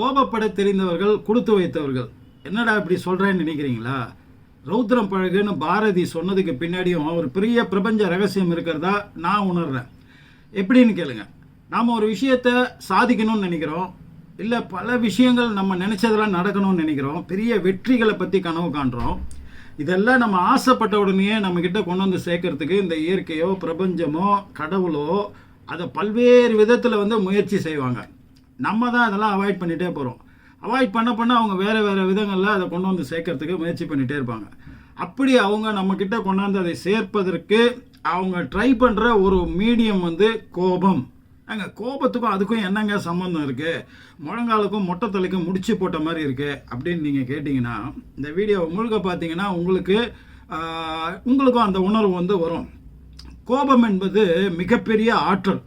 கோபப்பட தெரிந்தவர்கள் கொடுத்து வைத்தவர்கள். என்னடா இப்படி சொல்கிறேன்னு நினைக்கிறீங்களா? ரௌத்ரம் பழகுன்னு பாரதி சொன்னதுக்கு பின்னாடியும் ஒரு பெரிய பிரபஞ்ச ரகசியம் இருக்கிறதா நான் உணர்கிறேன் எப்படின்னு கேளுங்க. நாம் ஒரு விஷயத்தை சாதிக்கணும்னு நினைக்கிறோம். இல்லை பல விஷயங்கள் நம்ம நினச்சதெல்லாம் நடக்கணும்னு நினைக்கிறோம். பெரிய வெற்றிகளை பற்றி கனவு காண்றோம். இதெல்லாம் நம்ம ஆசைப்பட்ட உடனே நம்மக்கிட்ட கொண்டு வந்து சேர்க்கறதுக்கு இந்த இயற்கையோ பிரபஞ்சமோ கடவுளோ அதை பல்வேறு விதத்தில் வந்து முயற்சி செய்வாங்க. நம்ம தான் அதெல்லாம் அவாய்ட் பண்ணிகிட்டே போகிறோம் அவாய்ட் பண்ண பண்ண அவங்க வேறு வேறு விதங்களில் அதை கொண்டு வந்து சேர்க்கறதுக்கு முயற்சி பண்ணிகிட்டே இருப்பாங்க. அப்படி அவங்க நம்மக்கிட்ட கொண்டாந்து அதை சேர்ப்பதற்கு அவங்க ட்ரை பண்ணுற ஒரு மீடியம் வந்து கோபம். அங்கே கோபத்துக்கும் அதுக்கும் என்னங்க சம்மந்தம் இருக்குது முழங்காலுக்கும் மொட்டை தலைக்கும் முடிச்சு போட்ட மாதிரி இருக்குது அப்படின்னு நீங்கள் கேட்டிங்கன்னா இந்த வீடியோ முழுக்க பார்த்தீங்கன்னா உங்களுக்கு உங்களுக்கும் அந்த உணர்வு வந்து வரும். கோபம் என்பது மிகப்பெரிய ஆற்றல்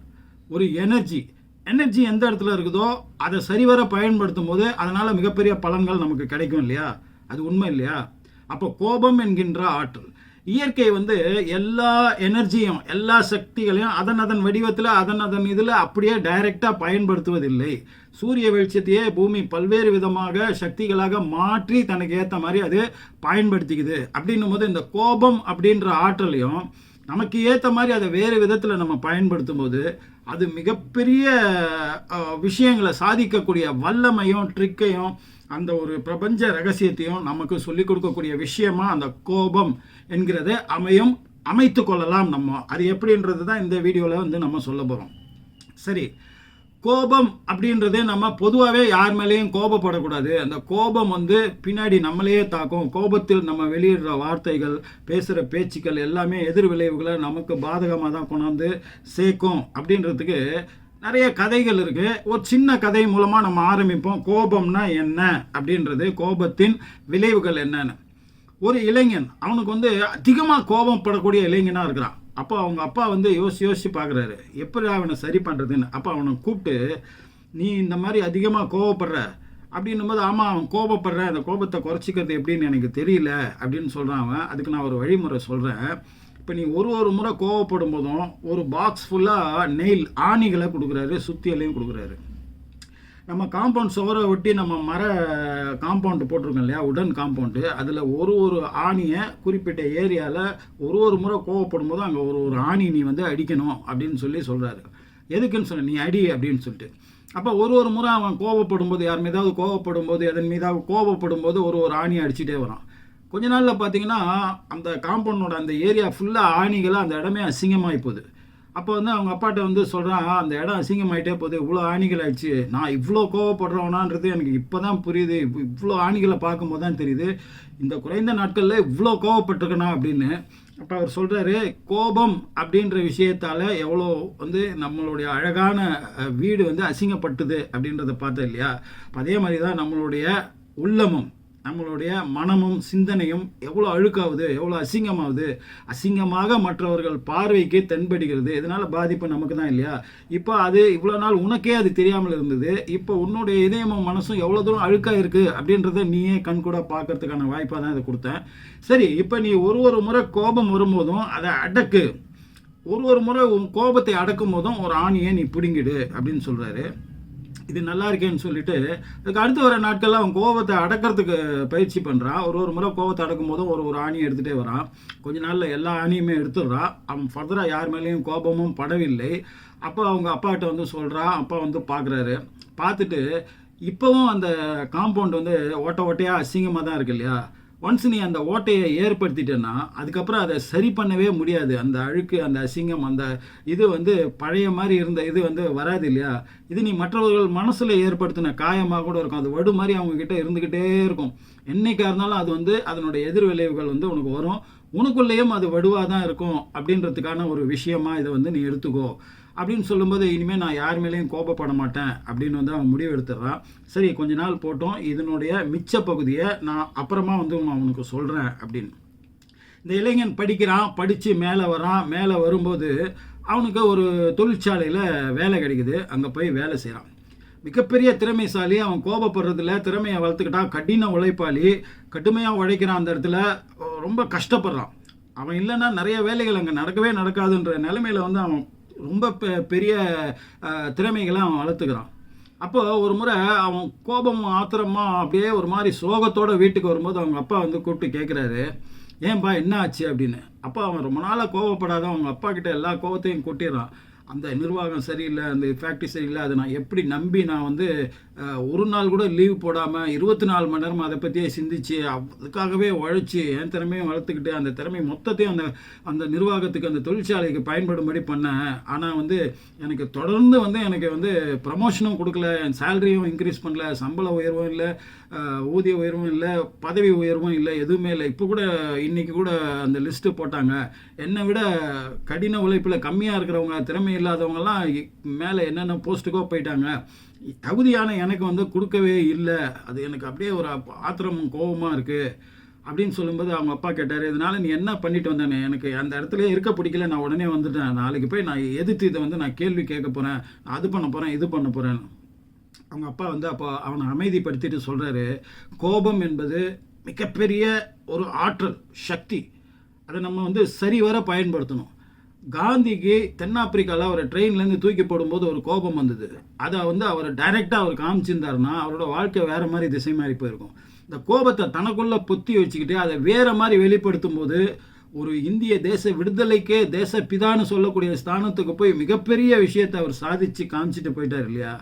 ஒரு எனர்ஜி எனர்ஜி எந்த இடத்துல இருக்குதோ அதை சரிவர பயன்படுத்தும் போது அதனால் மிகப்பெரிய பலன்கள் நமக்கு கிடைக்கும் இல்லையா? அது உண்மை இல்லையா? அப்போ கோபம் என்கின்ற ஆற்றல். இயற்கை வந்து எல்லா எனர்ஜியும் எல்லா சக்திகளையும் அதன் அதன் வடிவத்தில் அதன் அதன் இதில் அப்படியே டைரெக்டாக பயன்படுத்துவதில்லை. சூரிய வெளிச்சத்தையே பூமி பல்வேறு விதமாக சக்திகளாக மாற்றி தனக்கு ஏற்ற மாதிரி அது பயன்படுத்திக்குது. அப்படின்னும் போது இந்த கோபம் அப்படின்ற ஆற்றலையும் நமக்கு ஏற்ற மாதிரி அதை வேறு விதத்தில் நம்ம பயன்படுத்தும் போது அது மிகப்பெரிய விஷயங்களை சாதிக்கக்கூடிய வல்லமையும் ட்ரிக்கையும் அந்த ஒரு பிரபஞ்ச ரகசியத்தையும் நமக்கு சொல்லிக் கொடுக்கக்கூடிய விஷயமா அந்த கோபம் என்கிறத அமையும் அமைத்து கொள்ளலாம் நம்ம. அது எப்படின்றது தான் இந்த வீடியோவில் வந்து நம்ம சொல்ல போகிறோம் சரி கோபம் அப்படின்றதே நம்ம பொதுவாகவே யார் மேலேயும் கோபப்படக்கூடாது. அந்த கோபம் வந்து பின்னாடி நம்மளையே தாக்கும். கோபத்தில் நம்ம வெளியிடுற வார்த்தைகள் பேசுகிற பேச்சுக்கள் எல்லாமே எதிர் விளைவுகளை நமக்கு பாதகமாக தான் கொண்டாந்து சேர்க்கும் அப்படின்றதுக்கு நிறைய கதைகள் இருக்குது ஒரு சின்ன கதை மூலமாக நம்ம ஆரம்பிப்போம். கோபம்னா என்ன அப்படின்றது கோபத்தின் விளைவுகள் என்னன்னு. ஒரு இளைஞன் அவனுக்கு வந்து அதிகமாக கோபப்படக்கூடிய இளைஞனாக இருக்கிறான். அப்போ அவங்க அப்பா வந்து யோசிச்சு யோசிச்சு பார்க்குறாரு எப்படி அவனை சரி பண்ணுறதுன்னு அப்போ அவனை கூப்பிட்டு நீ இந்த மாதிரி அதிகமாக கோவப்படுற. அப்படின்னும் போது ஆமாம் அவன் கோபப்படுற அந்த கோபத்தை குறைச்சிக்கிறது எப்படின்னு எனக்கு தெரியல. அப்படின்னு சொல்கிறான் அவன். அதுக்கு நான் ஒரு வழிமுறை சொல்கிறேன் இப்போ நீ ஒரு ஒரு முறை கோவப்படும் போதும் ஒரு பாக்ஸ் ஃபுல்லாக நெயில் ஆணிகளை கொடுக்குறாரு சுத்தியலையும் கொடுக்குறாரு. நம்ம காம்பவுண்ட் சுவரை ஒட்டி நம்ம மர காம்பவுண்டு போட்டிருக்கோம் இல்லையா? உடன் காம்பவுண்டு அதில் ஒரு ஒரு ஆணியை குறிப்பிட்ட ஏரியாவில் ஒரு ஒரு முறை கோவப்படும் போது அங்கே ஒரு ஒரு ஆணி நீ வந்து அடிக்கணும் அப்படின்னு சொல்லி சொல்கிறாரு எதுக்குன்னு சொன்ன நீ அடி அப்படின்னு சொல்லிட்டு. அப்போ ஒரு ஒரு முறை அவன் கோவப்படும் போது யார் மீதாவது கோவப்படும் போது எதன் மீதாவது கோவப்படும் போது ஒரு ஒரு ஆணி அடிச்சுட்டே வரான். கொஞ்ச நாளில் பார்த்தீங்கன்னா அந்த காம்பவுண்டோட அந்த ஏரியா ஃபுல்லாக ஆணிகளாக அந்த இடமே அசிங்கமாகி போகுது. அப்போ வந்து அவங்க அப்பாட்ட வந்து சொல்கிறான் அந்த இடம் அசிங்கமாயிட்டே போகுது இவ்வளோ ஆணிகள் ஆயிடுச்சு நான் இவ்வளோ கோவப்படுறவனான்றது எனக்கு இப்போ தான் புரியுது இவ்வளோ ஆணிகளை பார்க்கும்போது தான் தெரியுது. இந்த குறைந்த நாட்களில் இவ்வளோ கோவப்பட்டிருக்கனா? அப்படின்னு. அப்போ அவர் சொல்கிறாரு கோபம் அப்படின்ற விஷயத்தால் எவ்வளோ வந்து நம்மளுடைய அழகான வீடு வந்து அசிங்கப்பட்டுது அப்படின்றத பார்த்தோம் இல்லையா? அதே மாதிரி தான் நம்மளுடைய உள்ளமும் நம்மளுடைய மனமும் சிந்தனையும் எவ்வளோ அழுக்காகுது எவ்வளோ அசிங்கமாகுது அசிங்கமாக மற்றவர்கள் பார்வைக்கு தென்படுகிறது. இதனால் பாதிப்பு நமக்கு தான் இல்லையா? இப்போ அது இவ்வளோ நாள் உனக்கே அது தெரியாமல் இருந்தது. இப்போ உன்னுடைய இதயமும் மனசும் எவ்வளோ தூரம் அழுக்காக இருக்குது அப்படின்றத நீயே கண் கூட பார்க்கறதுக்கான வாய்ப்பாக தான் இதை கொடுத்தேன். சரி இப்போ நீ ஒரு ஒரு முறை கோபம் வரும்போதும் அதை அடக்கு. ஒரு ஒரு முறை உன் கோபத்தை அடக்கும் போதும் ஒரு ஆணியை நீ பிடுங்கிடு அப்படின்னு சொல்கிறாரு இது நல்லா இருக்கேன்னு சொல்லிட்டு அதுக்கு அடுத்து வர நாட்களில் அவன் கோபத்தை அடக்கிறதுக்கு பயிற்சி பண்ணுறான் ஒரு ஒரு முறை கோபத்தை அடக்கும் போதும் ஒரு ஒரு ஆணியை எடுத்துகிட்டே வரான். கொஞ்ச நாளில் எல்லா ஆணியுமே எடுத்துடுறான் அவன் ஃபர்தராக யார் மேலேயும் கோபமும் படவில்லை. அப்போ அவங்க அப்பாட்ட வந்து சொல்கிறான் அப்பா வந்து பார்க்குறாரு பார்த்துட்டு இப்போவும் அந்த காம்பவுண்ட் வந்து ஓட்ட ஓட்டையாக அசிங்கமாக தான் இருக்கு இல்லையா? ஒன்ஸ் நீ அந்த ஓட்டையை ஏற்படுத்திட்டேன்னா அதுக்கப்புறம் அதை சரி பண்ணவே முடியாது. அந்த அழுக்கு அந்த அசிங்கம் அந்த இது வந்து பழைய மாதிரி இருந்த இது வந்து வராது இல்லையா? இது நீ மற்றவர்கள் மனசில் ஏற்படுத்தின காயமாக கூட இருக்கும். அது வடு மாதிரி அவங்கக்கிட்ட இருந்துக்கிட்டே இருக்கும். என்றைக்காக இருந்தாலும் அது வந்து அதனுடைய எதிர் விளைவுகள் வந்து உனக்கு வரும். உனக்குள்ளேயும் அது வடுவாக தான் இருக்கும் அப்படின்றதுக்கான ஒரு விஷயமா இதை வந்து நீ எடுத்துக்கோ. அப்படின்னு சொல்லும்போது இனிமேல் நான் யார் மேலேயும் கோபப்பட மாட்டேன் அப்படின்னு வந்து அவன் முடிவு எடுத்துடுறான். சரி கொஞ்ச நாள் போட்டோம். இதனுடைய மிச்ச பகுதியை நான் அப்புறமா வந்து நான் உனக்கு சொல்கிறேன் அப்படின்னு. இந்த இளைஞன் படிக்கிறான் படித்து மேலே வரான் மேலே வரும்போது அவனுக்கு ஒரு தொழிற்சாலையில் வேலை கிடைக்குது. அங்கே போய் வேலை செய்கிறான் மிகப்பெரிய திறமைசாலி அவன் கோபப்படுறதுல திறமையை வளர்த்துக்கிட்டான். கடின உழைப்பாளி கடுமையாக உழைக்கிறான் அந்த இடத்துல. ரொம்ப கஷ்டப்படுறான். அவன் இல்லைன்னா நிறைய வேலைகள் அங்கே நடக்கவே நடக்காதுன்ற நிலைமையில வந்து அவன் ரொம்ப பெ- பெரிய திறமைகளை அவன் வளர்த்துக்கிறான். அப்போ ஒரு முறை அவன் கோபம் ஆத்திரமா அப்படியே ஒரு மாதிரி சோகத்தோட வீட்டுக்கு வரும்போது அவங்க அப்பா வந்து கூப்பிட்டு கேட்குறாரு ஏன்பா என்ன ஆச்சு? அப்படின்னு. அப்போ அவன் ரொம்ப நாளாக கோவப்படாத அவங்க அப்பா கிட்ட எல்லா கோவத்தையும் கூட்டிடுறான். அந்த நிர்வாகம் சரியில்லை அந்த ஃபேக்ட்ரி சரியில்லை அதை நான் எப்படி நம்பி நான் வந்து ஒரு நாள் கூட லீவ் போடாமல் இருபத்தி நாலு மணி நேரம் அதை பற்றியே சிந்திச்சு அதுக்காகவே உழைச்சி என் திறமையும் வளர்த்துக்கிட்டு அந்த திறமை மொத்தத்தையும் அந்த அந்த நிர்வாகத்துக்கு அந்த தொழிற்சாலைக்கு பயன்படும்படி பண்ணேன். ஆனால் வந்து எனக்கு தொடர்ந்து வந்து எனக்கு வந்து ப்ரமோஷனும் கொடுக்கல என் சேலரியும் இன்க்ரீஸ் பண்ணல சம்பள உயர்வும் இல்லை. ஊதிய உயர்வும் இல்லை பதவி உயர்வும் இல்லை எதுவுமே இல்லை. இப்போ கூட இன்றைக்கி கூட அந்த லிஸ்ட்டு போட்டாங்க. என்னை விட கடின உழைப்பில் கம்மியாக இருக்கிறவங்க திறமை இல்லாதவங்கலாம் மேலே என்னென்ன போஸ்ட்டுக்கோ போயிட்டாங்க. தகுதியான எனக்கு வந்து கொடுக்கவே இல்லை. அது எனக்கு அப்படியே ஒரு ஆத்திரமும் கோபமாக இருக்குது அப்படின்னு சொல்லும்போது அவங்க அப்பா கேட்டார் இதனால நீ என்ன பண்ணிட்டு வந்தேன்னு? எனக்கு அந்த இடத்துல இருக்க பிடிக்கல. நான் உடனே வந்துட்டேன். நாளைக்கு போய் நான் எதிர்த்து இதை வந்து நான் கேள்வி கேட்க போகிறேன் நான் அது பண்ண போகிறேன் இது பண்ண போகிறேன் அவங்க அப்பா வந்து அப்போ அவனை அமைதிப்படுத்திட்டு சொல்கிறாரு கோபம் என்பது மிகப்பெரிய ஒரு ஆற்றல் சக்தி. அதை நம்ம வந்து சரிவர பயன்படுத்தணும். காந்திக்கு தென்னாப்பிரிக்காவில் அவரை ட்ரெயின்லேருந்து தூக்கி போடும்போது ஒரு கோபம் வந்தது. அதை வந்து அவர் டைரெக்டாக அவர் காமிச்சிருந்தாருன்னா அவரோட வாழ்க்கை வேறு மாதிரி திசை மாறி போயிருக்கும். இந்த கோபத்தை தனக்குள்ளே பொத்தி வச்சுக்கிட்டு அதை வேறு மாதிரி வெளிப்படுத்தும் போது ஒரு இந்திய தேச விடுதலைக்கே தேச பிதான்னு சொல்லக்கூடிய ஸ்தானத்துக்கு போய் மிகப்பெரிய விஷயத்தை அவர் சாதிச்சு காமிச்சிட்டு போயிட்டார் இல்லையா?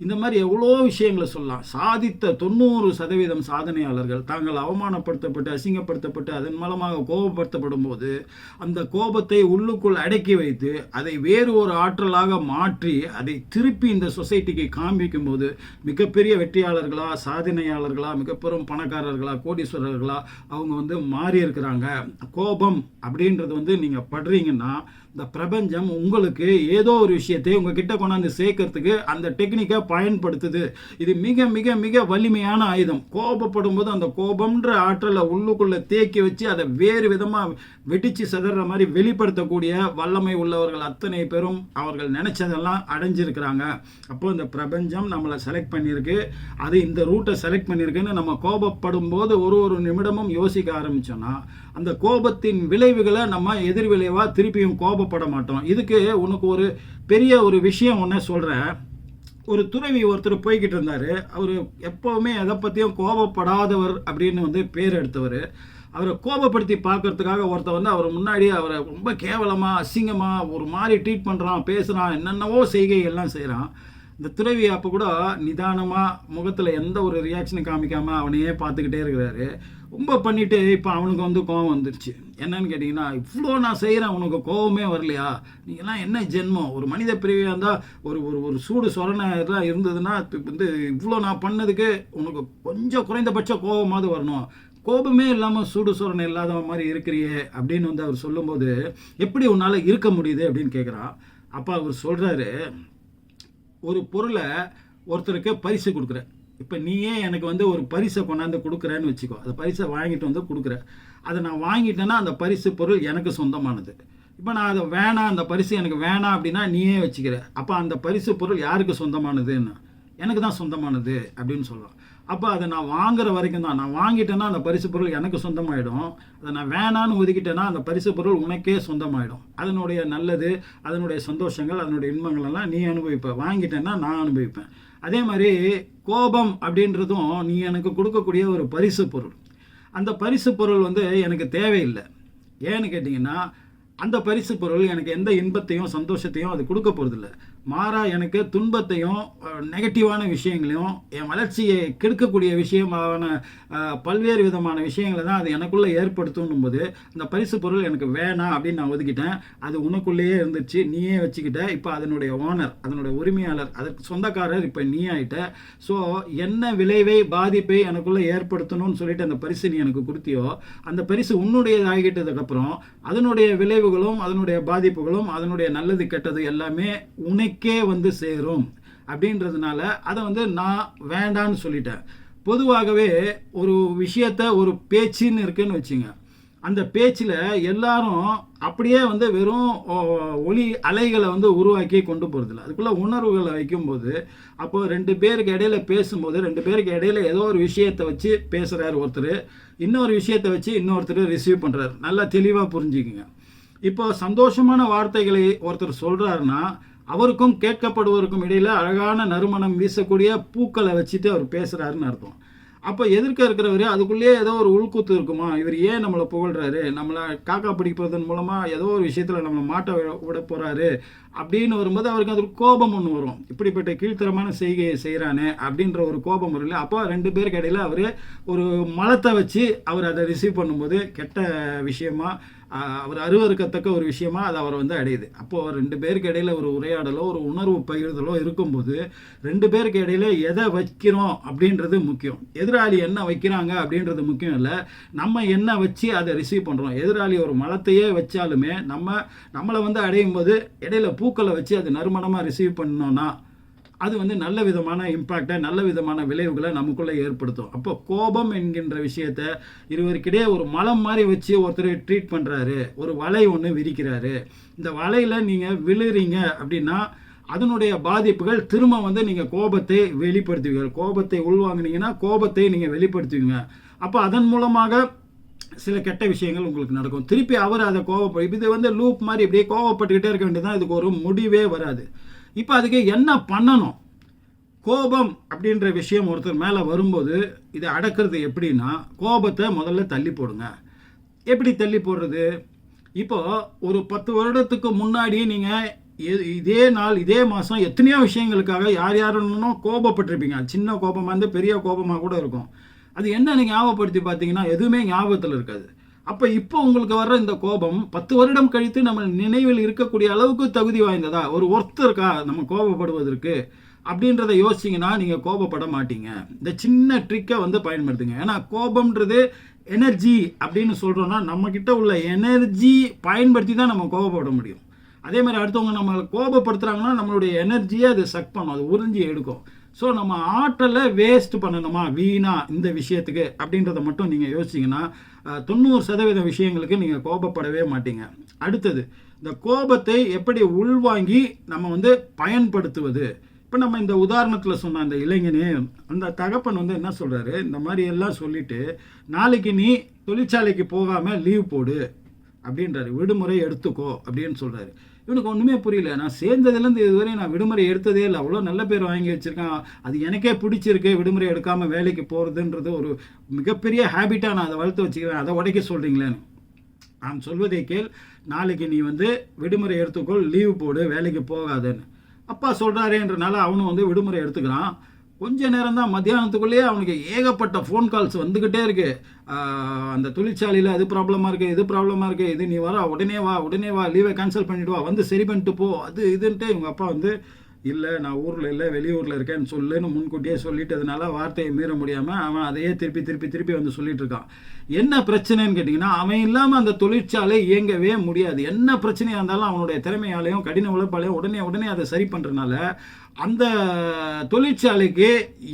இந்த மாதிரி எவ்வளோ விஷயங்களை சொல்லலாம். சாதித்த தொண்ணூறு சதவீதம் சாதனையாளர்கள் தாங்கள் அவமானப்படுத்தப்பட்டு அசிங்கப்படுத்தப்பட்டு அதன் மூலமாக கோபப்படுத்தப்படும் போது அந்த கோபத்தை உள்ளுக்குள் அடக்கி வைத்து அதை வேறு ஒரு ஆற்றலாக மாற்றி அதை திருப்பி இந்த சொசைட்டிக்கு காண்பிக்கும் போது மிகப்பெரிய வெற்றியாளர்களா சாதனையாளர்களா மிகப்பெரும் பணக்காரர்களா கோடீஸ்வரர்களா அவங்க வந்து மாறி இருக்கிறாங்க கோபம் அப்படின்றது வந்து நீங்கள் படுறீங்கன்னா இந்த பிரபஞ்சம் உங்களுக்கு ஏதோ ஒரு விஷயத்தை உங்ககிட்ட கொண்டாந்து சேர்க்கறதுக்கு அந்த டெக்னிக்கை பயன்படுத்துது. இது மிக மிக மிக வலிமையான ஆயுதம். கோபப்படும் போது அந்த கோபம்ன்ற ஆற்றலை உள்ளுக்குள்ளே தேக்கி வச்சு அதை வேறு விதமாக வெடிச்சு சிதற மாதிரி வெளிப்படுத்தக்கூடிய வல்லமை உள்ளவர்கள் அத்தனை பேரும் அவர்கள் நினைச்சதெல்லாம் அடைஞ்சிருக்கிறாங்க. அப்போ இந்த பிரபஞ்சம் நம்மளை செலக்ட் பண்ணியிருக்கு. அது இந்த ரூட்டை செலக்ட் பண்ணியிருக்குன்னு நம்ம கோபப்படும் போது ஒரு ஒரு நிமிடமும் யோசிக்க ஆரம்பித்தோன்னா அந்த கோபத்தின் விளைவுகளை நம்ம எதிர்விளைவாக திருப்பியும் கோபம் கோபப்பட மாட்டோம். இதுக்கு உனக்கு ஒரு பெரிய ஒரு விஷயம் ஒன்று சொல்கிறேன் ஒரு துறவி ஒருத்தர் போய்கிட்டு இருந்தார். அவர் எப்போவுமே எதை பற்றியும் கோபப்படாதவர் அப்படின்னு வந்து பேர் எடுத்தவர். அவரை கோபப்படுத்தி பார்க்கறதுக்காக ஒருத்தர் வந்து அவர் முன்னாடி அவரை ரொம்ப கேவலமாக அசிங்கமாக ஒரு மாதிரி ட்ரீட் பண்ணுறான் பேசுகிறான் என்னென்னவோ செய்கை எல்லாம் செய்கிறான் இந்த துறவி அப்போ கூட நிதானமாக முகத்தில் எந்த ஒரு ரியாக்ஷனும் காமிக்காமல் அவனையே பார்த்துக்கிட்டே இருக்கிறாரு. ரொம்ப பண்ணிவிட்டு இப்போ அவனுக்கு வந்து கோபம் வந்துருச்சு. என்னன்னு கேட்டிங்கன்னா இவ்வளோ நான் செய்கிறேன் உனக்கு கோபமே வரலையா? நீங்கள்லாம் என்ன ஜென்மம்? ஒரு மனித பிரிவியாக இருந்தால் ஒரு ஒரு ஒரு சூடு சொரணை இதெல்லாம் இருந்ததுன்னா வந்து இவ்வளோ நான் பண்ணதுக்கு உனக்கு கொஞ்சம் குறைந்தபட்ச கோபமாவது வரணும். கோபமே இல்லாமல் சூடு சொரணை இல்லாத மாதிரி இருக்கிறியே அப்படின்னு வந்து அவர் சொல்லும்போது எப்படி உன்னால் இருக்க முடியுது அப்படின்னு கேட்குறான் அப்போ அவர் சொல்கிறாரு ஒரு பொருளை ஒருத்தருக்கு பரிசு கொடுக்குற இப்போ நீயே எனக்கு வந்து ஒரு பரிசை கொண்டாந்து கொடுக்குறேன்னு வச்சுக்கோ. அந்த பரிசை வாங்கிட்டு வந்து கொடுக்குற. அதை நான் வாங்கிட்டேன்னா அந்த பரிசு பொருள் எனக்கு சொந்தமானது. இப்போ நான் அதை வேணாம் அந்த பரிசு எனக்கு வேணாம் அப்படின்னா நீயே வச்சுக்கிற. அப்போ அந்த பரிசு பொருள் யாருக்கு சொந்தமானதுன்னு? எனக்கு தான் சொந்தமானது அப்படின்னு சொல்லலாம் அப்போ அதை நான் வாங்குற வரைக்கும் தான். நான் வாங்கிட்டேன்னா அந்த பரிசு பொருள் எனக்கு சொந்தமாயிடும். அதை நான் வேணான்னு ஒதுக்கிட்டேன்னா அந்த பரிசு பொருள் உனக்கே சொந்தமாயிடும். அதனுடைய நல்லது அதனுடைய சந்தோஷங்கள் அதனுடைய இன்பங்கள் எல்லாம் நீ அனுபவிப்ப. வாங்கிட்டேன்னா நான் அனுபவிப்பேன். அதே மாதிரி கோபம் அப்படின்றதும் நீ எனக்கு கொடுக்கக்கூடிய ஒரு பரிசு பொருள். அந்த பரிசு பொருள் வந்து எனக்கு தேவையில்லை. ஏன்னு கேட்டிங்கன்னா அந்த பரிசு பொருள் எனக்கு எந்த இன்பத்தையும் சந்தோஷத்தையும் அது கொடுக்க போகிறதில்ல மாறா எனக்கு துன்பத்தையும் நெகட்டிவான விஷயங்களையும் என் வளர்ச்சியை கெடுக்கக்கூடிய விஷயமான பல்வேறு விதமான விஷயங்களை தான் அது எனக்குள்ளே ஏற்படுத்தும் போது அந்த பரிசு பொருள் எனக்கு வேணாம் அப்படின்னு நான் ஒதுக்கிட்டேன். அது உனக்குள்ளேயே இருந்துச்சு நீயே வச்சுக்கிட்ட. இப்போ அதனுடைய ஓனர் அதனுடைய உரிமையாளர் அதற்கு சொந்தக்காரர் இப்போ நீ ஆயிட்ட. ஸோ என்ன விளைவை பாதிப்பை எனக்குள்ளே ஏற்படுத்தணும்னு சொல்லிட்டு அந்த பரிசு நீ எனக்கு கொடுத்தியோ அந்த பரிசு உன்னுடையதாகிட்டதுக்கப்புறம் அதனுடைய விளைவுகளும் அதனுடைய பாதிப்புகளும் அதனுடைய நல்லது கெட்டது எல்லாமே உனக்கு வந்து சேரும். அப்படின்றதுனால அதை வந்து நான் வேண்டான்னு சொல்லிட்டேன். பொதுவாகவே ஒரு விஷயத்த ஒரு பேச்சுன்னு இருக்குன்னு வச்சுங்க. அந்த பேச்சில் எல்லாரும் அப்படியே வந்து வெறும் ஒளி அலைகளை வந்து உருவாக்கி கொண்டு போகிறதில்ல அதுக்குள்ளே உணர்வுகளை வைக்கும்போது அப்போ ரெண்டு பேருக்கு இடையில பேசும்போது ரெண்டு பேருக்கு இடையில ஏதோ ஒரு விஷயத்தை வச்சு பேசுகிறாரு ஒருத்தர். இன்னொரு விஷயத்தை வச்சு இன்னொருத்தர் ரிசீவ் பண்ணுறாரு நல்லா தெளிவாக புரிஞ்சுக்குங்க. இப்போ சந்தோஷமான வார்த்தைகளை ஒருத்தர் சொல்கிறாருன்னா அவருக்கும் கேட்கப்படுவருக்கும் இடையில் அழகான நறுமணம் வீசக்கூடிய பூக்களை வச்சுட்டு அவர் பேசுகிறாருன்னு அர்த்தம். அப்போ எதிர்க்க இருக்கிறவர் அதுக்குள்ளேயே ஏதோ ஒரு உள்கூத்து இருக்குமா? இவர் ஏன் நம்மளை புகழ்கிறாரு நம்மளை காக்கா பிடிப்பதன் மூலமாக ஏதோ ஒரு விஷயத்தில் நம்மளை மாட்ட விட விட போகிறாரு அப்படின்னு வரும்போது அவருக்கு அது கோபம் ஒன்று வரும். இப்படிப்பட்ட கீழ்த்தரமான செய்கையை செய்கிறானே அப்படின்ற ஒரு கோபம் வரும் இல்லை அப்போ ரெண்டு பேருக்கு இடையில் அவர் ஒரு மலத்தை வச்சு அவர் அதை ரிசீவ் பண்ணும்போது கெட்ட விஷயமாக அவர் அருவருக்கத்தக்க ஒரு விஷயமா அது அவரை வந்து அடையுது. அப்போது ரெண்டு பேருக்கு இடையில ஒரு உரையாடலோ ஒரு உணர்வு பகிர்தலோ இருக்கும்போது ரெண்டு பேருக்கு இடையில எதை வைக்கிறோம் அப்படின்றது முக்கியம். எதிராளி என்ன வைக்கிறாங்க அப்படின்றது முக்கியம் இல்லை. நம்ம என்ன வச்சு அதை ரிசீவ் பண்ணுறோம் எதிராளி ஒரு மலத்தையே வச்சாலுமே நம்ம நம்மளை வந்து அடையும் போது இடையில பூக்களை வச்சு அது நறுமணமாக ரிசீவ் பண்ணோன்னா அது வந்து நல்ல விதமான இம்பேக்டை நல்ல விதமான விளைவுகளை நமக்குள்ளே ஏற்படுத்தும். அப்போ கோபம் என்கின்ற விஷயத்த இருவருக்கிடையே ஒரு மலம் மாதிரி வச்சு ஒருத்தர் ட்ரீட் பண்ணுறாரு ஒரு வலை ஒன்று விரிக்கிறாரு. இந்த வலையில் நீங்கள் விழுறீங்க அப்படின்னா அதனுடைய பாதிப்புகள் திரும்ப வந்து நீங்கள் கோபத்தை வெளிப்படுத்துவீங்க. கோபத்தை உள்வாங்கினீங்கன்னா கோபத்தை நீங்கள் வெளிப்படுத்துவீங்க. அப்போ அதன் மூலமாக சில கெட்ட விஷயங்கள் உங்களுக்கு நடக்கும். திருப்பி அவர் அதை கோவப்படும் இது வந்து லூப் மாதிரி இப்படியே கோவப்பட்டுக்கிட்டே இருக்க வேண்டியதான் இதுக்கு ஒரு முடிவே வராது. இப்போ அதுக்கு என்ன பண்ணணும்? கோபம் அப்படின்ற விஷயம் ஒருத்தர் மேலே வரும்போது இதை அடக்கிறது எப்படின்னா கோபத்தை முதல்ல தள்ளி போடுங்க. எப்படி தள்ளி போடுறது? இப்போது ஒரு பத்து வருடத்துக்கு முன்னாடி நீங்கள் இதே நாள் இதே மாதம் எத்தனையோ விஷயங்களுக்காக யார் யாருன்னு கோபப்பட்டிருப்பீங்க. சின்ன கோபமாக இருந்து பெரிய கோபமாக கூட இருக்கும். அது என்னென்னு ஞாபகப்படுத்தி பார்த்தீங்கன்னா எதுவுமே ஞாபகத்தில் இருக்காது. அப்போ இப்போ உங்களுக்கு வர்ற இந்த கோபம் பத்து வருடம் கழித்து நம்ம நினைவில் இருக்கக்கூடிய அளவுக்கு தகுதி வாய்ந்ததா? ஒரு ஒர்த்து இருக்கா நம்ம கோபப்படுவதற்கு அப்படின்றத யோசிச்சிங்கன்னா நீங்கள் கோபப்பட மாட்டீங்க. இந்த சின்ன ட்ரிக்கை வந்து பயன்படுத்துங்க. ஏன்னா கோபம்ன்றது எனர்ஜி அப்படின்னு சொல்கிறோன்னா நம்மக்கிட்ட உள்ள எனர்ஜி பயன்படுத்தி தான் நம்ம கோபப்பட முடியும். அதே மாதிரி அடுத்தவங்க நம்மளை கோபப்படுத்துகிறாங்கன்னா நம்மளுடைய எனர்ஜியை அது சக் பண்ணும். அது உறிஞ்சி எடுக்கும். ஸோ நம்ம ஆற்றலை வேஸ்ட் பண்ணணுமா? வீணா இந்த விஷயத்துக்கு அப்படின்றத மட்டும் நீங்கள் யோசிச்சிங்கன்னா தொண்ணூறு சதவீத விஷயங்களுக்கு நீங்கள் கோபப்படவே மாட்டீங்க. அடுத்தது இந்த கோபத்தை எப்படி உள்வாங்கி நம்ம வந்து பயன்படுத்துவது? இப்போ நம்ம இந்த உதாரணத்தில் சொன்ன அந்த இளைஞனே அந்த தகப்பன் வந்து என்ன சொல்கிறாரு இந்த மாதிரி எல்லாம் சொல்லிவிட்டு நாளைக்கு நீ தொழிற்சாலைக்கு போகாமல் லீவ் போடு அப்படின்றாரு. விடுமுறை எடுத்துக்கோ அப்படின்னு சொல்கிறாரு இவனுக்கு ஒன்றுமே புரியல. நான் சேர்ந்ததுலேருந்து இதுவரை நான் விடுமுறை எடுத்ததே இல்லை. அவ்வளோ நல்ல பேர் வாங்கி வச்சுருக்கேன். அது எனக்கே பிடிச்சிருக்கு. விடுமுறை எடுக்காமல் வேலைக்கு போகிறதுன்றது ஒரு மிகப்பெரிய ஹேபிட்டாக நான் அதை வளர்த்து வச்சுக்கிறேன். அதை உடைக்க சொல்கிறீங்களேன்னு நான் சொல்வதை கேள். நாளைக்கு நீ வந்து விடுமுறை எடுத்துக்கொள். லீவு போடு. வேலைக்கு போகாதுன்னு. அப்பா சொல்கிறாரேன்றனால அவனும் வந்து விடுமுறை எடுத்துக்கிறான். கொஞ்ச நேரம் தான் மத்தியானத்துக்குள்ளேயே அவனுக்கு ஏகப்பட்ட ஃபோன் கால்ஸ் வந்துக்கிட்டே இருக்குது அந்த தொழிற்சாலையில் அது ப்ராப்ளமாக இருக்குது இது ப்ராப்ளமாக இருக்குது இது நீ வர உடனே வா உடனே வா லீவை கேன்சல் பண்ணிவிடுவா வந்து சரி பண்ணிட்டு போ அது இதுன்ட்டு இவங்க அப்பா வந்து இல்லை நான் ஊரில் இல்லை வெளியூரில் இருக்கேன்னு சொல்லுன்னு முன்கூட்டியே சொல்லிட்டதுனால வார்த்தையை மீற முடியாமல் அவன் அதையே திருப்பி திருப்பி திருப்பி வந்து சொல்லிட்டு இருக்கான். என்ன பிரச்சனைன்னு கேட்டிங்கன்னா அவன் இல்லாமல் அந்த தொழிற்சாலை இயங்கவே முடியாது. என்ன பிரச்சனையாக இருந்தாலும் அவனுடைய திறமையாலையும் கடின உழைப்பாலையும் உடனே உடனே அதை சரி பண்ணுறதுனால அந்த தொழிற்சாலைக்கு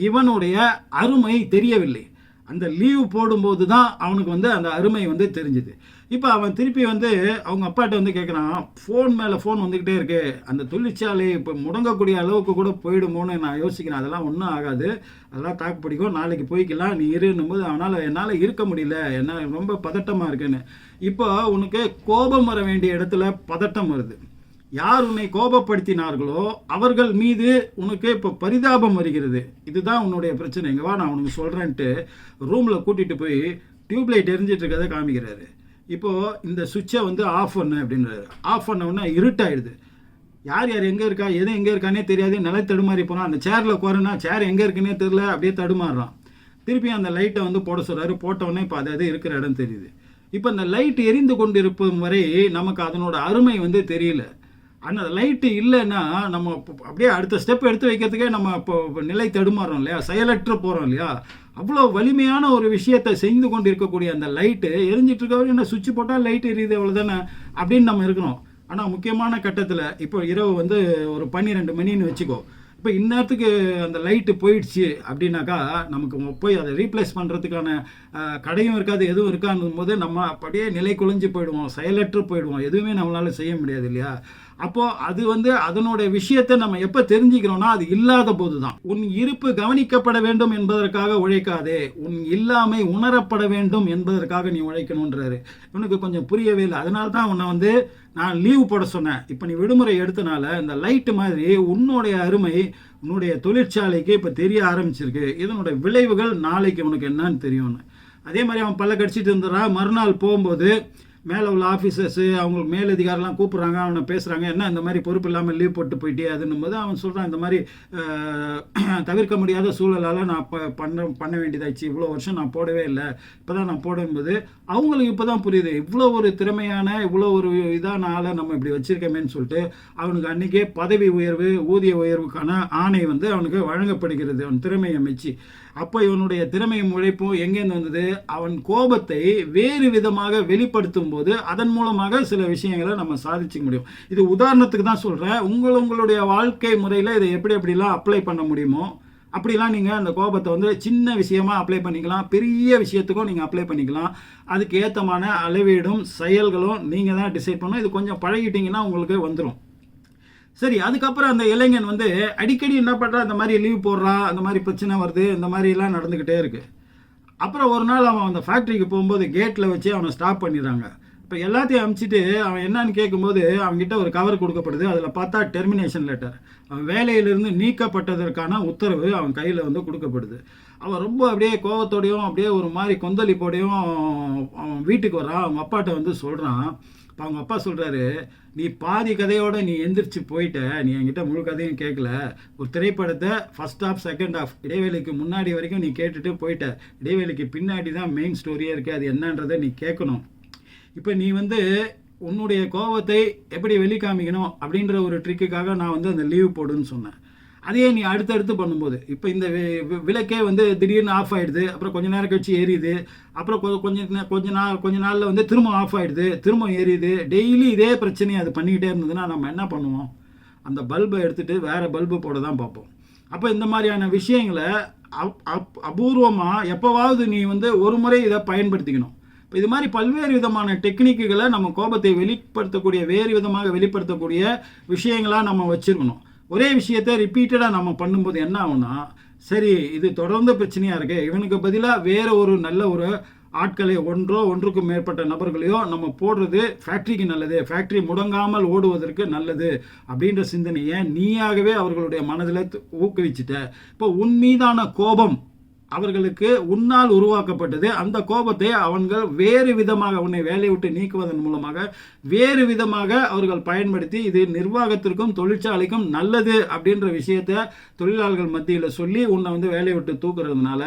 இவனுடைய அருமை தெரியவில்லை. அந்த லீவ் போடும்போது தான் அவனுக்கு வந்து அந்த அருமை வந்து தெரிஞ்சுது. இப்போ அவன் திருப்பி வந்து அவங்க அப்பாட்ட வந்து கேட்குறான் ஃபோன் மேலே ஃபோன் வந்துக்கிட்டே இருக்கு. அந்த தொழிற்சாலை இப்போ முடங்கக்கூடிய அளவுக்கு கூட போயிடுமோன்னு நான் யோசிக்கிறேன். அதெல்லாம் ஒன்றும் ஆகாது. அதெல்லாம் தாக்கு பிடிக்கும். நாளைக்கு போய்க்கலாம். நீ இருன்னும் போது அவனால் என்னால் இருக்க முடியல. என்ன ரொம்ப பதட்டமாக இருக்குன்னு. இப்போ உனக்கு கோபம் வர வேண்டிய இடத்துல பதட்டம் வருது. யார் உன்னை கோபப்படுத்தினார்களோ அவர்கள் மீது உனக்கு இப்போ பரிதாபம் வருகிறது. இதுதான் உன்னுடைய பிரச்சனை. இங்க வா நான் உனக்கு சொல்கிறேன்ட்டு ரூமில் கூட்டிகிட்டு போய் டியூப்லைட் எரிஞ்சிட்டு இருக்கதை காமிக்கிறாரு. இப்போது இந்த சுவிட்சை வந்து ஆஃப் பண்ணு அப்படின்றாரு. ஆஃப் பண்ணவுடனே இருட்டாயிடுது. யார் யார் எங்கே இருக்கா எது எங்கே இருக்கானே தெரியாது நிலை தடுமாறி போகிறான் அந்த சேரில் குறைனா சேர் எங்கே இருக்குன்னே தெரில அப்படியே தடுமாறுறான். திருப்பி அந்த லைட்டை வந்து போட சொல்கிறாரு போட்டவுடனே இப்போ அது இருக்கிற இடம் தெரியுது. இப்போ இந்த லைட் எரிந்து கொண்டிருக்கும் வரை நமக்கு அதனோட அருமை வந்து தெரியல. ஆனால் லைட்டு இல்லைன்னா நம்ம அப்படியே அடுத்த ஸ்டெப் எடுத்து வைக்கிறதுக்கே நம்ம இப்போ நிலை தடுமாறோம் இல்லையா? செயலற்று போகிறோம் இல்லையா? அவ்வளோ வலிமையான ஒரு விஷயத்தை செய்து கொண்டு இருக்கக்கூடிய அந்த லைட்டு எரிஞ்சிட்டு இருக்கவரை என்ன சுவிட்ச் போட்டால் லைட் எரியுது அவ்வளோதானே அப்படின்னு நம்ம இருக்கணும் ஆனால் முக்கியமான கட்டத்தில் இப்போ இரவு வந்து ஒரு பன்னிரெண்டு மணின்னு வச்சுக்கோ. இப்போ இந்நேரத்துக்கு அந்த லைட்டு போயிடுச்சு அப்படின்னாக்கா நமக்கு போய் அதை ரீப்ளேஸ் பண்ணுறதுக்கான கடையும் இருக்காது எதுவும் இருக்கான்னும் போது நம்ம அப்படியே நிலை குலைஞ்சு போயிடுவோம் செயலற்று போயிடுவோம். எதுவுமே நம்மளால் செய்ய முடியாது இல்லையா? அப்போது அது வந்து அதனுடைய விஷயத்தை நம்ம எப்போ தெரிஞ்சுக்கிறோம்னா அது இல்லாத போது தான் உன் இருப்பு கவனிக்கப்பட வேண்டும் என்பதற்காக உழைக்காதே. உன் இல்லாமை உணரப்பட வேண்டும் என்பதற்காக நீ உழைக்கணுன்றாரு இவனுக்கு கொஞ்சம் புரியவே இல்லை. அதனால தான் உன்னை வந்து நான் லீவு போட சொன்னேன். இப்போ நீ விடுமுறை எடுத்தனால இந்த லைட்டு மாதிரி உன்னுடைய அருமை உன்னுடைய தொழிற்சாலைக்கு இப்போ தெரிய ஆரம்பிச்சிருக்கு. இதனுடைய விளைவுகள் நாளைக்கு உனக்கு என்னன்னு தெரியும்னு. அதே மாதிரி அவன் பல்ல கடிச்சிட்டு இருந்தா மறுநாள் போகும்போது மேலே உள்ள ஆஃபீஸர்ஸு அவங்களுக்கு மேலதிகாரிலாம் கூப்பிட்றாங்க அவனை பேசுகிறாங்க என்ன இந்த மாதிரி பொறுப்பு இல்லாமல் லீவ் போட்டு போயிட்டே அதுன்னும் போது அவன் சொல்கிறான் இந்த மாதிரி தவிர்க்க முடியாத சூழலால் நான் ப பண்ண பண்ண வேண்டியதாச்சு இவ்வளோ வருஷம் நான் போடவே இல்லை. இப்போ தான் நான் போடும்போது அவங்களுக்கு இப்போ தான் புரியுது. இவ்வளோ ஒரு திறமையான இவ்வளோ ஒரு இதான ஆளை நம்ம இப்படி வச்சுருக்கோமேன்னு சொல்லிட்டு அவனுக்கு அன்றைக்கே பதவி உயர்வு ஊதிய உயர்வுக்கான ஆணை வந்து அவனுக்கு வழங்கப்படுகிறது. அவன் திறமையை அமைச்சு அப்போ இவனுடைய திறமையும் உழைப்பும் எங்கேருந்து வந்தது? அவன் கோபத்தை வேறு விதமாக வெளிப்படுத்தும் போது அதன் மூலமாக சில விஷயங்களை நம்ம சாதிச்சுக்க முடியும். இது உதாரணத்துக்கு தான் சொல்கிறேன் உங்கள் உங்களுடைய வாழ்க்கை முறையில் இதை எப்படி எப்படிலாம் அப்ளை பண்ண முடியுமோ அப்படிலாம் நீங்கள் அந்த கோபத்தை வந்து சின்ன விஷயமா அப்ளை பண்ணிக்கலாம். பெரிய விஷயத்துக்கும் நீங்கள் அப்ளை பண்ணிக்கலாம். அதுக்கு ஏற்றமான அளவீடும் செயல்களும் நீங்கள் தான் டிசைட் பண்ணணும். இது கொஞ்சம் பழகிட்டீங்கன்னா உங்களுக்கு வந்துடும் சரி அதுக்கப்புறம் அந்த இளைஞன் வந்து அடிக்கடி என்ன பண்ணுறா இந்த மாதிரி லீவ் போடுறான் அந்த மாதிரி பிரச்சனை வருது இந்த மாதிரிலாம் நடந்துக்கிட்டே இருக்குது அப்புறம் ஒரு நாள் அவன் அந்த ஃபேக்ட்ரிக்கு போகும்போது கேட்டில் வச்சு அவனை ஸ்டாப் பண்ணிடுறாங்க. இப்போ எல்லாத்தையும் அமுச்சிட்டு அவன் என்னன்னு கேட்கும்போது அவன்கிட்ட ஒரு கவர் கொடுக்கப்படுது. அதில் பார்த்தா டெர்மினேஷன் லெட்டர் அவன் வேலையிலிருந்து நீக்கப்பட்டதற்கான உத்தரவு அவன் கையில் வந்து கொடுக்கப்படுது. அவன் ரொம்ப அப்படியே கோவத்தோடையும் அப்படியே ஒரு மாதிரி கொந்தளிப்போடையும் அவன் வீட்டுக்கு வரான் அவங்க அப்பாட்ட வந்து சொல்கிறான் இப்போ அவங்க அப்பா சொல்கிறாரு நீ பாதி கதையோட நீ எந்திரிச்சு போயிட்ட. நீ என்கிட்ட முழு கதையும் கேட்கல ஒரு திரைப்படத்தை ஃபஸ்ட் ஆஃப் செகண்ட் ஆஃப் இடைவேளைக்கு முன்னாடி வரைக்கும் நீ கேட்டுட்டு போயிட்ட. இடைவேளைக்கு பின்னாடி தான் மெயின் ஸ்டோரியே இருக்குது அது என்னன்றதை நீ கேட்கணும் இப்போ நீ வந்து உன்னுடைய கோபத்தை எப்படி வெளிக்காமிக்கணும்? அப்படின்ற ஒரு ட்ரிக்குக்காக நான் வந்து அந்த லீவ் போடுன்னு சொன்னேன். அதையே நீ அடுத்தடுத்து பண்ணும்போது. இப்போ இந்த வி- விளக்கே வந்து திடீர்னு ஆஃப் ஆகிடுது அப்புறம் கொஞ்ச நேரம் கழிச்சு ஏறியுது அப்புறம் கொ- கொஞ்ச கொஞ்ச நாள் கொஞ்ச நாளில் வந்து திரும்ப ஆஃப் ஆகிடுது திரும்ப ஏறியுது டெய்லி இதே பிரச்சனையை அது பண்ணிக்கிட்டே இருந்ததுன்னா நம்ம என்ன பண்ணுவோம்? அந்த பல்பை எடுத்துகிட்டு வேறு பல்பு போட தான் பார்ப்போம். அப்போ இந்த மாதிரியான விஷயங்களை அப் அப் அபூர்வமாக எப்போவாவது நீ வந்து ஒரு முறை இதை பயன்படுத்திக்கணும். இப்போ இது மாதிரி பல்வேறு விதமான டெக்னிக்குகளை நம்ம கோபத்தை வெளிப்படுத்தக்கூடிய வேறு விதமாக வெளிப்படுத்தக்கூடிய விஷயங்களாக நம்ம வச்சுருக்கணும். ஒரே விஷயத்தை ரிப்பீட்டடாக நம்ம பண்ணும்போது என்ன ஆகும்னா சரி இது தொடர்ந்து பிரச்சனையாக இருக்கு இவனுக்கு பதிலாக வேறு ஒரு நல்ல ஒரு ஆட்களை ஒன்றோ ஒன்றுக்கும் மேற்பட்ட நபர்களையோ நம்ம போடுறது ஃபேக்ட்ரிக்கு நல்லது ஃபேக்ட்ரி முடங்காமல் ஓடுவதற்கு நல்லது அப்படின்ற சிந்தனையை நீயாகவே அவர்களுடைய மனதில் ஊக்குவிச்சுட்ட. இப்போ உன் மீதான கோபம் அவர்களுக்கு உன்னால் உருவாக்கப்பட்டது. அந்த கோபத்தை அவன்கள் வேறு விதமாக உன்னை வேலையை விட்டு நீக்குவதன் மூலமாக வேறு விதமாக அவர்கள் பயன்படுத்தி இது நிர்வாகத்திற்கும் தொழிற்சாலைக்கும் நல்லது அப்படின்ற விஷயத்த தொழிலாளர்கள் மத்தியில் சொல்லி உன்னை வந்து வேலையை விட்டு தூக்குறதுனால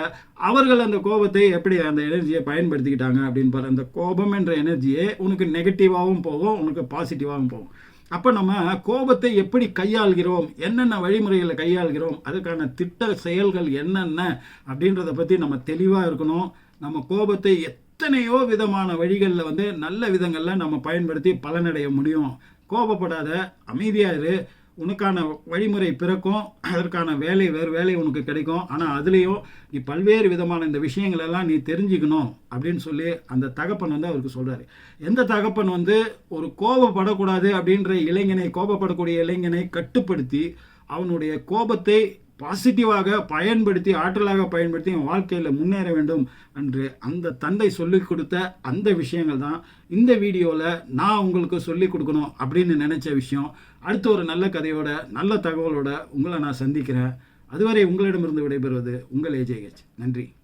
அவர்கள் அந்த கோபத்தை எப்படி அந்த எனர்ஜியை பயன்படுத்திக்கிட்டாங்க அப்படின்னு பாரு. அந்த கோபம் என்ற எனர்ஜியே உனக்கு நெகட்டிவாகவும் போகும் உனக்கு பாசிட்டிவாகவும் போகும். அப்போ நம்ம கோபத்தை எப்படி கையாள்கிறோம்? என்னென்ன வழிமுறைகளை கையாள்கிறோம்? அதுக்கான திட்ட செயல்கள் என்னென்ன? அப்படின்றத பற்றி நம்ம தெளிவாக இருக்கணும். நம்ம கோபத்தை எத்தனையோ விதமான வழிகளில் வந்து நல்ல விதங்களில் நம்ம பயன்படுத்தி பலனடைய முடியும். கோபப்படாத அமைதியாக இரு. உனக்கான வழிமுறை பிறக்கும் அதற்கான வேலை வேறு வேலை உனக்கு கிடைக்கும். ஆனால் அதுலேயும் நீ பல்வேறு விதமான இந்த விஷயங்களெல்லாம் நீ தெரிஞ்சுக்கணும் அப்படின்னு சொல்லி அந்த தகப்பன் வந்து அவருக்கு சொல்கிறாரு எந்த தகப்பன் வந்து ஒரு கோபப்படக்கூடாது அப்படின்ற இளைஞனை கோபப்படக்கூடிய இளைஞனை கட்டுப்படுத்தி அவனுடைய கோபத்தை பாசிட்டிவாக பயன்படுத்தி ஆற்றலாக பயன்படுத்தி என் வாழ்க்கையில் முன்னேற வேண்டும் என்று அந்த தந்தை சொல்லிக் கொடுத்த அந்த விஷயங்கள் தான் இந்த வீடியோவில் நான் உங்களுக்கு சொல்லிக் கொடுக்கணும் அப்படின்னு நினச்ச விஷயம். அடுத்த ஒரு நல்ல கதையோட நல்ல தகவலோட உங்களை நான் சந்திக்கிறேன். அதுவரை உங்களிடமிருந்து விடைபெறுவது உங்கள் ஏஜேஹெச் நன்றி.